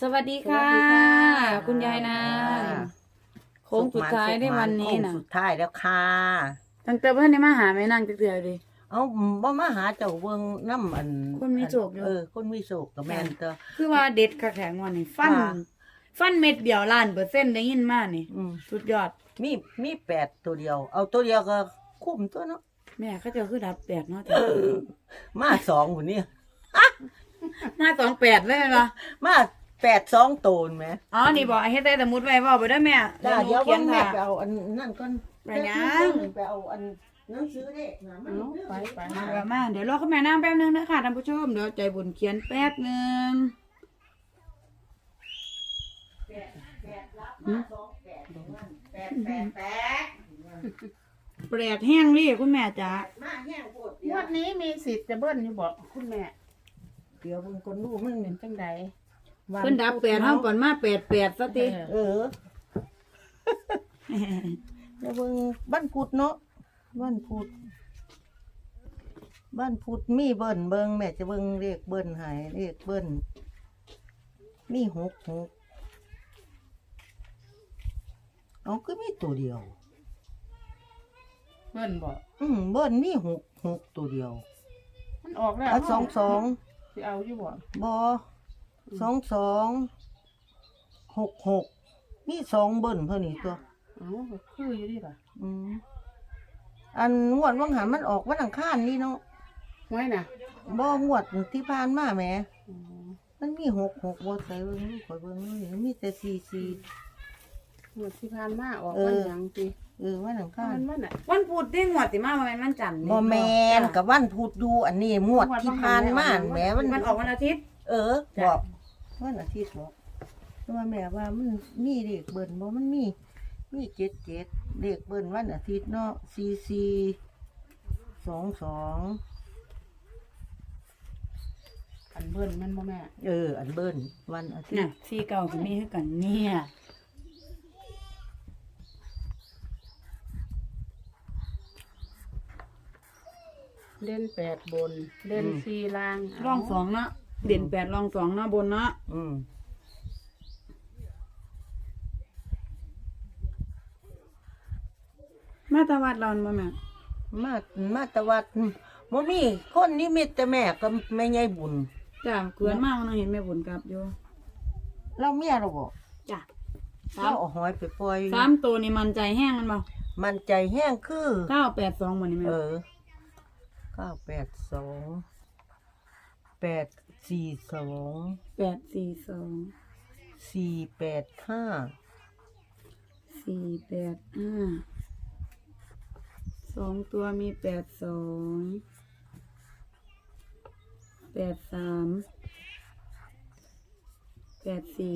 สวัสดีค่ะ สวัสดีค่ะ คุณยายนางโค้งสุดท้ายในวันนี้โค้งนะสุดท้ายแล้วค่ะ ตั้งแต่เพื่อนได้มาหาแม่นางจักเตือเลย เอาบ่มาหาเจ้าเบิ่งน้ำอันคนมีโศกอยู่ เออ คนมีโศกกับแม่นเตอ คือว่าเด็ดค่ะแข็งวันนี้ฟัน ค่ะ ฟันเม็ดเดียวล้านเปอร์เซ็นต์ได้ยินมานี่อืมสุดยอด มีมีแปดตัวเดียว เอาตัวเดียวก็คุ้มตัวเนาะแม่เขาเจะคือดับแปดเนาะมาสองคนนี้มาสองแปดเลยเหรอมา แปดสองตัวไหมอ๋อ นี่บอกไอ้เฮ็ดได้สมมุติไว้บอกไปได้อแม่จ้าหนูเดี๋ยวเขียว่านแม่ค่ะไปเอาอันนั่นก่อนไปยังไปเอาอันหนังสือเด็กนะมันเอาไปไปมาเดี๋ยวมาเดี๋ยวรอคุณแม่นั่งแป๊บนึงนะคะท่านผู้ชมเดี๋ยวใจบุญเขียนแป๊บนึงแปดรับมาสองแปดแปดแปดแปดแปลกแห้งรีคุณแม่จ๋ามาแห้งโพดงเดี๋ยววดนี้มีสิทธิ์จะเบิ้ลอยู่บอกคุณแม่ เดี๋ยวเบิ่งคนรู้มันเป็นจังใด เพิ่นดับแปดเฮาก่อนมาแปดแปดซะติเออเดี๋ยวเบิ่งบ้านพุดเนาะบ้านพุดบ้านพุดมีเบิ้นเบิ่งแม่จะเบิ่งเลขเบิ้นใหายเลขเบิ้นมีหกหกเอาก็มีตัวเดียวเบิ้ลบอกอืมเบิ้นมีหกหกตัวเดียวมันออกแล้วเอาสองสองสิเอาอยู่บ่บอ สองสองหกหกมีสองเบิ้นเท่านี้ตัว เอาคืออยู่ดิป่ะอืมอันงวดวังหันมันออกวันอังคารนี่เนาะไว้น่ะบ่งวดที่ผ่านมาแหมอ๋อมันมีหกหกบ่ใส่เบิ่งข่อยเบิ่งนี่มีแต่สี่สี่งวดที่ผ่านมาออกเออ วันหยังสิเออวันอังคารมันวันน่ะวันพุธที่งวดสิมาบ่แม่นวันจันทร์บ่แม่นกับวันพุธอยู่อันนี้งวดที่ผ่านมาแหมมันมันออกวันอาทิตย์ เออบอก วันอาทิตย์บอกแต่ว่าแม่ว่ามันมีเลขเบิ่นบ่มันมีมีเจ็ดเจ็ดเลขเบิ่นวันอาทิตย์เนาะสี่สี่สองสองอันเบิ้ลมันบ่แม่เออ อันเบิ่นวันอาทิตน่ะย์สี่เก้าก็มีคือกันเนี่ยเล่นแปดบน เล่นสี่ล่างรองสองเนาะ เด่นแปดรองสองเนาะบนเนาะอืมมาตะวัดเราบ่แม่มามาแตะวัดบ่มีคนนิมิตแต่แม่ก็แม่ใหญ่บุญ จ้าเกลือนมากเนาะเห็นแม่บุญกลับอยู่เราเมียเราบ่จ้ะสาเรามเอาหอยไปปล่อย สามตัวนี่มันใจแห้งมันบ่มันใจแห้งคือ เก้าแปดสองบ่นี่แม่เออเก้าแปดสอง แปดสี่สองแปดสี่สองสี่แปดห้าสี่แปดห้าสองตัวมีแปดสองแปดสามแปดสี่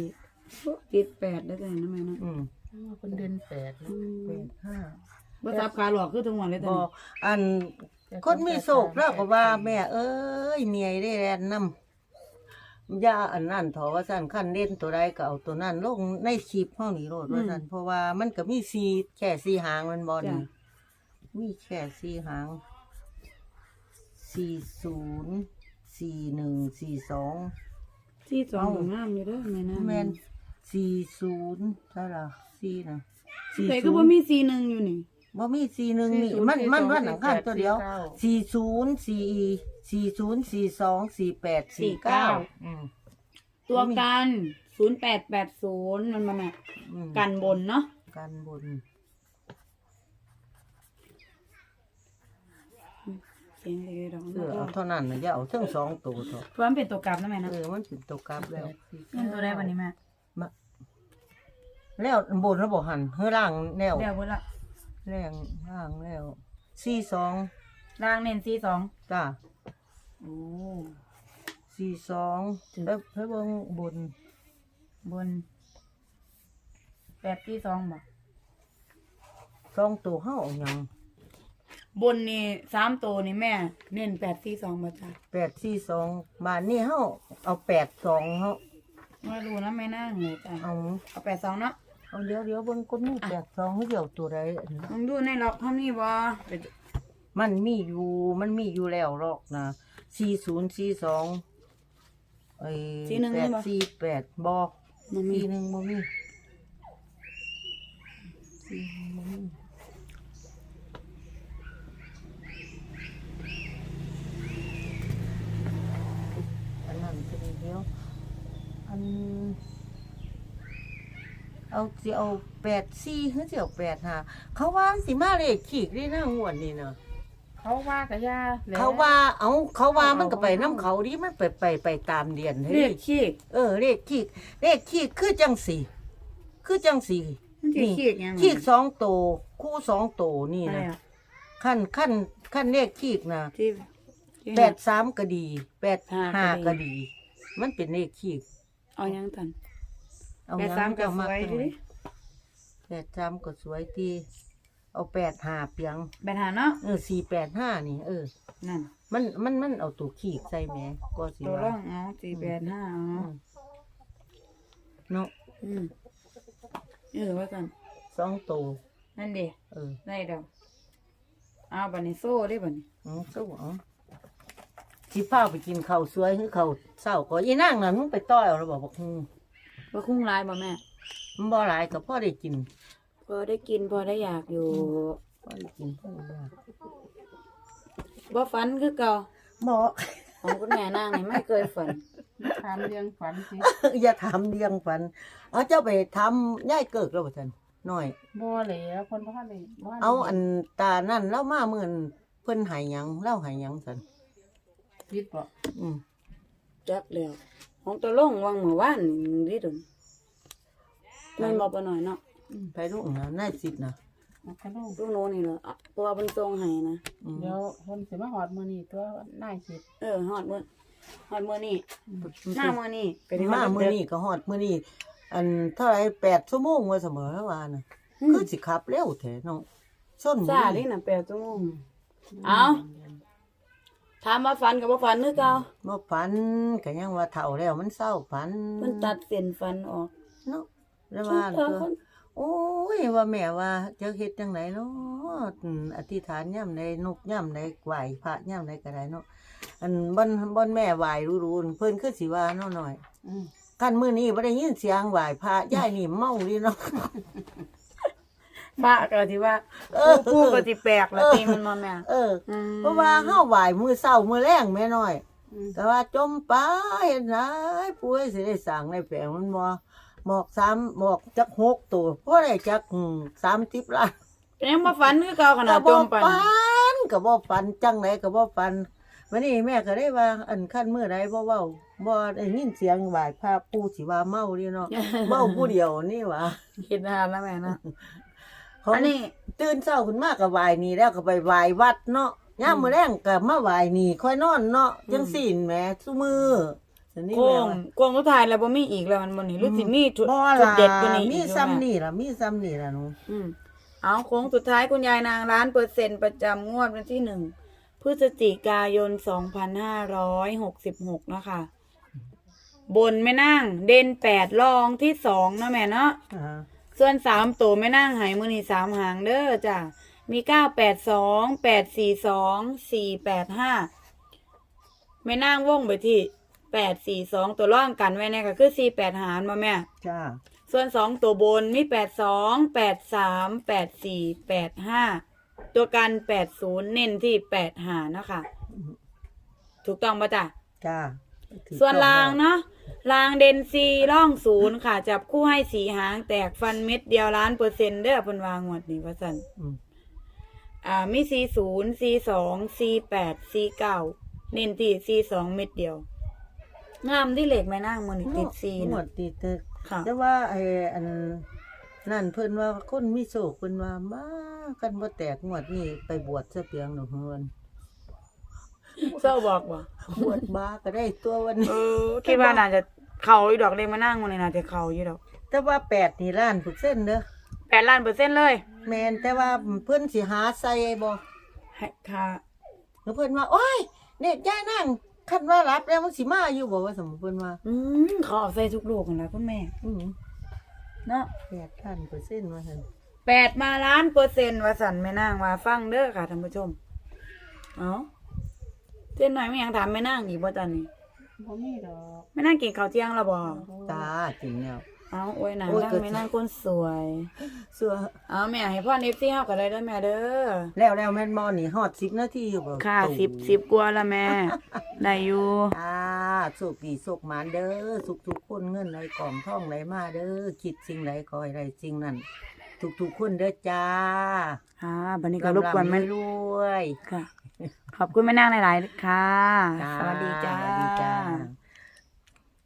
โอ้ติดแปดได้แต่นะแม่เนาะอืมอ๋อเป็นเด่นแปดอืแปมดห้า บ่ซับขาหลอกคือทุกวันเลยตบอนอนี้อัน คนมีโศกแล้วก็ว่า แม่ เอ้ยเมียได้แลนนำอย่าอันนั้นเถอะว่าสั่นขั้นเล่นตัวใดก็เอาตัวนั้นลงในคลิปห้องนี้โลดว่าสั่นเพราะว่ามันก็มีสีแค่สีหางมันบอลจ้ะ มีแค่สีหางสี่ศูนย์สี่หนึ่งสี่สอง ที่สองเอ้างามอยู่เด้อแม่นะแมนสี่ศูนย์เท่าไหร่สี่นะสี่แต่ก็ศูบ่นย์มีสีหนึ่งอยู่นี่ บ่มีสี่หนึ่งนี่40มันมันวันหนังข้าง48ตัวเดียว49 สี่ศูนย์สี่สี่ศูนย์สี่สองสี่แปดสี่เก้าอืมตัวกันศูนย์แปดแปดศูนย์มันมาแม่อืมกันบนเนาะกันบนเสียงเลยดอกเออเอาเท่านั้นนะอย่าเอาทั้งสองตัวเถอะเพราะมันเป็นตัวกลับนะแม่นะเออมันเป็นตัวกลับแล้ว เงินตัวได้วันนี้แม่มาแล้วบนแล้วบอกหันเฮ้ยล่างแล้วเดี๋ยวเพิ่นละ แรงล่างแล้วสี่สองล่างเน้นสี่สองจ้าโอ้สี่สองแล้วเพิ่งเบิ่งบนบนแปดสี่สองบ่สองตัวเฮาเอาหยังบนนี่สามตัวนี่แม่ เน้นแปดสี่สองบ่จ้ะแปดสี่สองบาทนี่เฮาเอาแปดสองเฮาไม่รู้นะไม่น่าเลยจ้ะเอาเอาแปดสองเนาะ เอาเดี๋ยวเดี๋ยวเบิ่งคนนี้แปดสองเดี๋ยวตัวใดอันนั้นลองดูในล็อกเขามีบ่ไปดูมันมีอยู่มันมีอยู่แล้วหรอกนะสี่ศูนย์สี่สองไอ้สี่หนึ่งแปมีดบ่สี่แปดบ่มันมีสี่หนึ่งบ่มีสี่หนึ่งบ่มีอันนั้นเป็นเดียว อัน เอาสิเอาแปดสี่หรือสิเอาแปดห้าเขาว่ามันสิมาเลขขีกได้นะงวดนี่เนาะเขาว่ากะยาแหละเขาว่าเอาเขาว่ามันก็ไปน้ำเขาดิมันไปไปไปตามเดียนเลเฮ้ขยขี้เออเลขขีกเลขขีกคือจังสี่ คือจังสี่มันสิขี้ยังขีกสองโตวคู่สองโตวนี่อะไรนะอะขั้นขั้นขั้นเลขขีกนะที่ที่แปดสามก็ดีแปดห้าห้าก็ก็ดีดี มันเป็นเลขขีกเอายังทัน เอาแปดหยังสามก็เจ้สวยจังดิแปดสามก็สวยทีเอาแปดห้าเปียงแปดหาเนาะเออสี่แปดห้านี่ เออ นั่นมันมันมันเอาตัวขีกใส่แหมก็สิตัวร่ว่าองเอาสี่แปดห้าเอาอืมเนาะอืมเออว่ากันสองตัวนั่นดิเออได้ดอกเอาบันนี้โซ่ได้บันนี้เอาสู้เอาสิพาไปกินข้าวสวยคือข้าวเช้าก็อีนางนั่นมึงไปต้อยเอาแล้วบอกบอกอืม ว่าคุ้งลายบ่แม่ มันบ่หลายก็พอได้กินพอได้กินพอได้อยากอยู่พอได้กินพอได้บ่ฝันคือเก่าบ่ของคุณแม่นางนี่ไม่เคยฝัน ถามเรื่องฝันสิอย่าทำเลี้ยงฝันเอาเจ้าไปทำย่ายเกิกแล้วบ่ท่านน้อย บ่แล้วคนบ่ทันได้บ่ทันได้เอาอันตานั่นเล่ามาเหมือนเพิ่นใหายหยังเล่าใหายหยังซั่นคิดบ่อืมจักแล้ว ของตะลงวังเมื่อวานนี่ดิดนมันบอกไปหน่อยเนาะไปลูกนะนายสิทธิ์นะเอากระโดดลูกโน้นนี่เหรออะเพราะว่าเป็นทรงให้นะอืมเดี๋ยวเพิ่นสิมาฮอดมื้อนี้ตัวนายสิเออฮอดมื้อฮอดมื้อนี้หน้ามื้อนี้ไปที่มาฮอดมื้อนี้ก็ฮอดมื้อนี้อันเท่าไหร่8ชั่วโมงว่าเสมอแล้วว่าน่ะคือสิขับเร็วแท้เนาะส้นซาดิน่ะ8ชั่วโมงเอา ถามว่าฝันกับบ่ฝันคือเก่าบ่ฝันก็ยังว่าเฒ่าแล้วมันเศร้าฝันเพิ่นตัดเส้นฟันออกเนาะแล้วชุว่าดเธอก็คนโอ้ยว่าแม่ว่าจะเฮ็ดจังไดเนาะอืมอธิษฐานย่ำใดนกย่ำใดไหว้พระย่ำใดก็ได้เนาะอันบ่นบ่นแม่ไหว้รู้ๆเพิ่นคือสิว่าเนาะหน่อยอืมกันมื้อนี้บ่ได้ยินเสียงไหว้พระยายนี่เมาดิเนาะ ฟ้าก็สิว่าเออผู้ก็สิแปลกละติมันมาแม่เอออืมเพราะว่าเฮาไหว้มื้อเช้ามื้อแลงแม่น้อยอืมก็ว่าจมไปเฮ็ดหลายป่วยสิได้สร้างได้แปลงมันบ่หมอกสามหมอกจักหกตัวพอได้จักอืม30ล้านยังบ่ฝันคือเก่าขนาดจก็มบ่ปันปันก็บ่ปันจังไดก็บ่ปันวันนี้แม่ก็ได้ว่าอันคันมื้อใดบ่เว้าบ่ได้ยินเสียงไหว้พระปู่สิว่าเมาดิเนาะเมาผู้เดียวนี่หว่าคิดนานแล้วแม่นะ ของอันนี้ตื่นเช้าขึ้นมาก็ไหว้นี่แล้วก็ไปไหว้วัดเนาะยามมื้อแลงก็มาไหว้นี่ค่อยนอนเนาะจังซี่แหมซุมื้ออันนี้โกแม่งว่า โกงสุดท้ายแล้วบ่มีอีกแล้วมันบ่นี่หรือสิมีจุดบ่จุล่ะดเด็ดกว่านี้มีอีกซ้ำแม่นี่ล่ะมีซ้ำนี่ล่ะหนูอืมเอาโค้งสุดท้ายคุณยายนางร้านเปอร์เซ็นต์ประจำงวดวันที่หนึ่งพฤศจิกายน2566นะคะ บนแม่นั่ง เด่นแปดรองที่สองเนาะแม่เนาะ อ่า ส่วนสามตัวแม่นั่งหายมือนี่สามหางเด้อจ้ะมีเก้าแปดสองแปดสี่สองสี่แปดห้าแม่นั่งว่องไปที่แปดสี่สองตัวร่องกันไว้เนี่ยก็คือสี่แปดหารมาแม่ จ้า ส่วนสองตัวบนมีแปดสองแปดสามแปดสี่แปดห้าตัวกันแปดศูนย์เน้นที่แปดหานะคะถูกต้องปะจ๊ะจ้าส่วนรางเนาะ รางเดนซีร่องศูนย์ค่ะ จับคู่ให้สีหางแตกฟันเม็ดเดียวล้านเปอร์เซ็นต์เด้อเพิ่นวางหมดนี่ว่าซั่นอืม อ่ามีซีศูนย์ซีสองซีแปดซีเก้าเน้นที่ซีสองเม็ดเดียว งามที่เหล็กแม่นางมันติดซีหมนะดติดเด้อค่ะ แต่ว่าไอ้อันนั่นเพิ่นว่าคนมีโศกเพิ่นว่ามากันบ่แตกงวดนี้ไปบวชซะเปียงดอกเฮือนเศร้าบอกบ่บวชบาก็ได้ตัววันนี้ เออคิดว่าน่าจะ เข่าอยู่ดอกเล็กมานั่งมันนี่น่าจะเข่าอยู่ดอกแต่ว่าแปดนี่ล้านเปอร์เซ็นต์เด้อแปดล้านเปอร์เซ็นต์เลยแม่นแต่ว่าเพิ่นสิหาใส่บ่ให้ค่ะแล้วเพิ่นว่าโอ้ยเด็กย่านั่งคันว่ารับแล้วมันสิมาอยู่บ่ว่าสมมุติเพิ่นว่า อืมเขาเอาใส่ทุกลูกกันแล้วคุณแม่อือเนาะแปดล้านเปอร์เซ็นต์ว่าซั่นแปดมาล้านเปอร์เซ็นต์ว่าสันแม่นางว่าฟังเด้อค่ะท่านผู้ชม เอาเจ้นหน่อยไม่ยังถามแม่นางอีกบ่ตอนนี้ บ่มีดอกแม่นั่งกินข้าวเที่ยงแล้วบ่จ้าจริงแล้ว เอาโอ้ยหนาโอ้ยนั่งเกิดแม่นั่งคนสวย เสื้อเอาแม่ให้พ่อเนฟซี่เฮาก็ได้เด้อแม่เด้อ แล้วแล้วแม่นมอนี่ฮอด10นาทีอยู่บ่ค่ะโอ้สิบสิบกว่าละแม่ ได้อยู่จ้าสุขดีสุขหมานเด้อสุขทุกคนเงินไหลกล่องท่องไหลมาเด้อคิดสิ่งไหลขอให้ได้สิ่งนั้นทุกทุกๆคนเด้อจ้าค่ะบัดนี้ก็รบกวนแม่รวยค่ะ ขอบคุณแม่นางหลาย ๆ ค่ะๆจ้าสวัสดีจ้า สวัสดีจ้า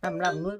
ลำลำรวย